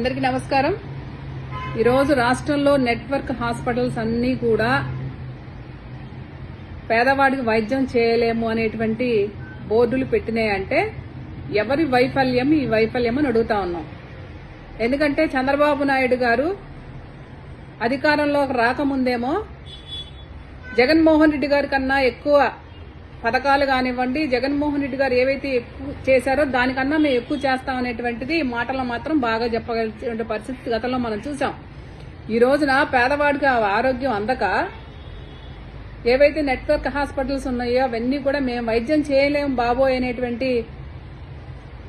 అందరికీ నమస్కారం. ఈరోజు రాష్ట్రంలో నెట్వర్క్ హాస్పిటల్స్ అన్నీ కూడా పేదవాడికి వైద్యం చేయలేము అనేటువంటి బోర్డులు పెట్టినాయంటే ఎవరి వైఫల్యం ఈ వైఫల్యం అని అడుగుతా ఉన్నాం. ఎందుకంటే చంద్రబాబు నాయుడు గారు అధికారంలోకి రాకముందేమో జగన్మోహన్ రెడ్డి గారి కన్నా ఎక్కువ పథకాలు కానివ్వండి జగన్మోహన్ రెడ్డి గారు ఏవైతే చేశారో దానికన్నా మేము ఎక్కువ చేస్తాం అనేటువంటిది మాటలు మాత్రం బాగా చెప్పగలిగే పరిస్థితి గతంలో మనం చూసాం. ఈ రోజున పేదవాడికి ఆరోగ్యం అందక ఏవైతే నెట్వర్క్ హాస్పిటల్స్ ఉన్నాయో అవన్నీ కూడా మేము వైద్యం చేయలేము బాబోయ్ అనేటువంటి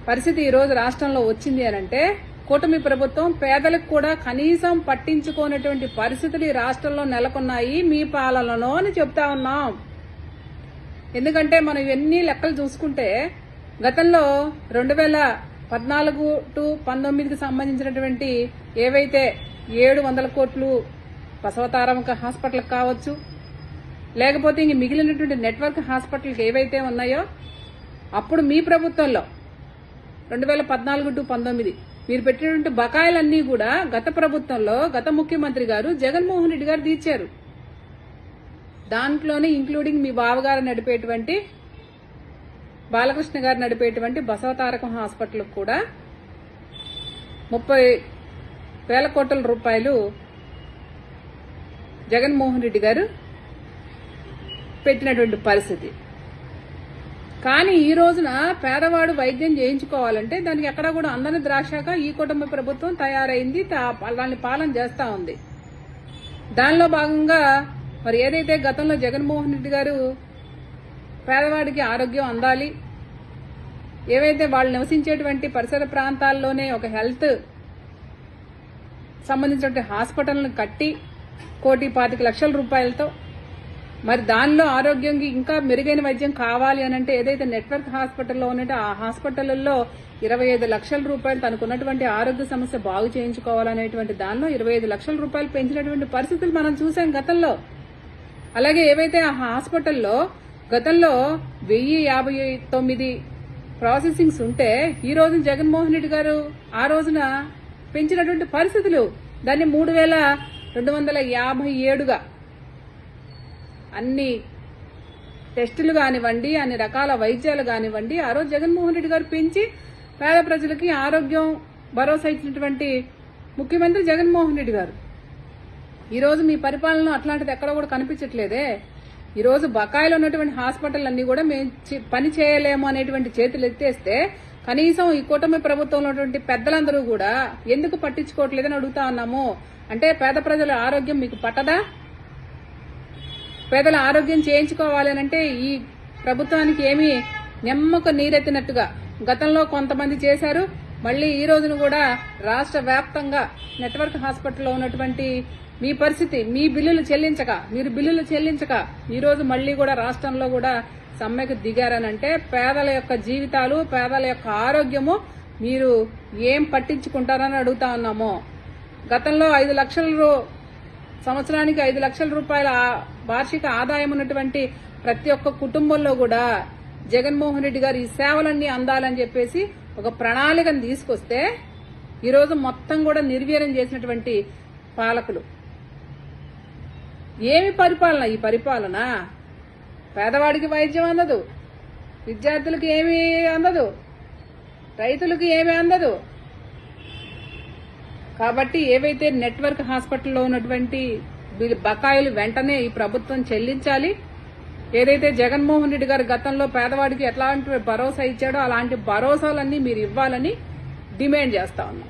పరిస్థితి ఈరోజు రాష్ట్రంలో వచ్చింది అని అంటే కూటమి ప్రభుత్వం పేదలకు కూడా కనీసం పట్టించుకోనటువంటి పరిస్థితులు ఈ రాష్ట్రంలో నెలకొన్నాయి మీ పాలనలో అని చెప్తా ఉన్నాం. ఎందుకంటే మనం ఇవన్నీ లెక్కలు చూసుకుంటే గతంలో రెండు వేల పద్నాలుగు టు పంతొమ్మిదికి సంబంధించినటువంటి ఏవైతే ఏడు వందల కోట్లు బసవతారక హాస్పిటల్ కావచ్చు లేకపోతే ఇంక మిగిలినటువంటి నెట్వర్క్ హాస్పిటల్కి ఏవైతే ఉన్నాయో అప్పుడు మీ ప్రభుత్వంలో రెండు వేల పద్నాలుగు టు పంతొమ్మిది మీరు పెట్టినటువంటి బకాయిలన్నీ కూడా గత ప్రభుత్వంలో గత ముఖ్యమంత్రి గారు జగన్మోహన్ రెడ్డి గారు తీర్చారు. దాంట్లోనే ఇంక్లూడింగ్ మీ బావగారు నడిపేటువంటి బాలకృష్ణ గారు నడిపేటువంటి బసవతారకం హాస్పిటల్ కూడా ముప్పై వేల కోట్ల రూపాయలు జగన్మోహన్ రెడ్డి గారు పెట్టినటువంటి పరిస్థితి. కానీ ఈ రోజున పేదవాడు వైద్యం చేయించుకోవాలంటే దానికి ఎక్కడ కూడా అందని ద్రాక్షాక ఈ కుటుంబ ప్రభుత్వం తయారైంది దాని దాన్ని పాలన చేస్తా ఉంది. దానిలో భాగంగా మరి ఏదైతే గతంలో జగన్మోహన్ రెడ్డి గారు పేదవాడికి ఆరోగ్యం అందాలి ఏవైతే వాళ్ళు నివసించేటువంటి పరిసర ప్రాంతాల్లోనే ఒక హెల్త్ సంబంధించినటువంటి హాస్పిటల్ను కట్టి కోటి పాతిక లక్షల రూపాయలతో మరి దానిలో ఆరోగ్యంకి ఇంకా మెరుగైన వైద్యం కావాలి అని అంటే ఏదైతే నెట్వర్క్ హాస్పిటల్లో ఉన్నట్టు ఆ హాస్పిటల్లో ఇరవై ఐదు లక్షల రూపాయలు తనకున్నటువంటి ఆరోగ్య సమస్య బాగు చేయించుకోవాలనేటువంటి దానిలో ఇరవై ఐదు లక్షల రూపాయలు పెంచినటువంటి పరిస్థితులు మనం చూసాం గతంలో. అలాగే ఏవైతే ఆ హాస్పిటల్లో గతంలో వెయ్యి యాభై తొమ్మిది ప్రాసెసింగ్స్ ఉంటే ఈ రోజు జగన్మోహన్ రెడ్డి గారు ఆ రోజున పెంచినటువంటి పరిస్థితులు దాన్ని మూడు వేల రెండు వందల యాభై ఏడుగా అన్ని టెస్టులు కానివ్వండి అన్ని రకాల వైద్యాలు కానివ్వండి ఆ రోజు జగన్మోహన్ రెడ్డి గారు పెంచి పేద ప్రజలకి ఆరోగ్యం భరోసా ఇచ్చినటువంటి ముఖ్యమంత్రి జగన్మోహన్ రెడ్డి గారు. ఈరోజు మీ పరిపాలన అట్లాంటిది ఎక్కడ కూడా కనిపించట్లేదే. ఈరోజు బకాయిలు ఉన్నటువంటి హాస్పిటల్ అన్ని కూడా మేము పని చేయలేము అనేటువంటి చేతులు ఎత్తేస్తే కనీసం ఈ కూటమి ప్రభుత్వంలో ఉన్నటువంటి పెద్దలందరూ కూడా ఎందుకు పట్టించుకోవట్లేదని అడుగుతా ఉన్నాము. అంటే పేద ప్రజల ఆరోగ్యం మీకు పట్టదా? పేదల ఆరోగ్యం చేయించుకోవాలనంటే అంటే ఈ ప్రభుత్వానికి ఏమీ నెమ్మక నీరెత్తినట్టుగా గతంలో కొంతమంది చేశారు మళ్ళీ ఈ రోజున కూడా రాష్ట్ర వ్యాప్తంగా నెట్వర్క్ హాస్పిటల్లో ఉన్నటువంటి మీ పరిస్థితి మీ బిల్లులు చెల్లించక మీరు బిల్లులు చెల్లించక ఈ రోజు మళ్ళీ కూడా రాష్ట్రంలో కూడా సమ్మెకు దిగారనంటే పేదల యొక్క జీవితాలు పేదల యొక్క ఆరోగ్యము మీరు ఏం పట్టించుకుంటారని అడుగుతా ఉన్నాము. గతంలో ఐదు లక్షల రూ- సంవత్సరానికి ఐదు లక్షల రూపాయల వార్షిక ఆదాయం ఉన్నటువంటి ప్రతి ఒక్క కుటుంబంలో కూడా జగన్మోహన్ రెడ్డి గారు ఈ సేవలన్నీ అందాలని చెప్పేసి ఒక ప్రణాళికను తీసుకొస్తే ఈరోజు మొత్తం కూడా నిర్వీర్యం చేసినటువంటి పాలకులు. ఏమి పరిపాలన? ఈ పరిపాలన పేదవాడికి వైద్యం అందదు విద్యార్థులకు ఏమి అందదు రైతులకు ఏమి అందదు. కాబట్టి ఏవైతే నెట్వర్క్ హాస్పిటల్లో ఉన్నటువంటి బకాయిలు వెంటనే ఈ ప్రభుత్వం చెల్లించాలి. ఏదైతే జగన్మోహన్ రెడ్డి గారు గతంలో పేదవాడికి ఎట్లాంటి భరోసా ఇచ్చాడో అలాంటి భరోసాలన్నీ మీరు ఇవ్వాలని డిమాండ్ చేస్తా ఉన్నాం.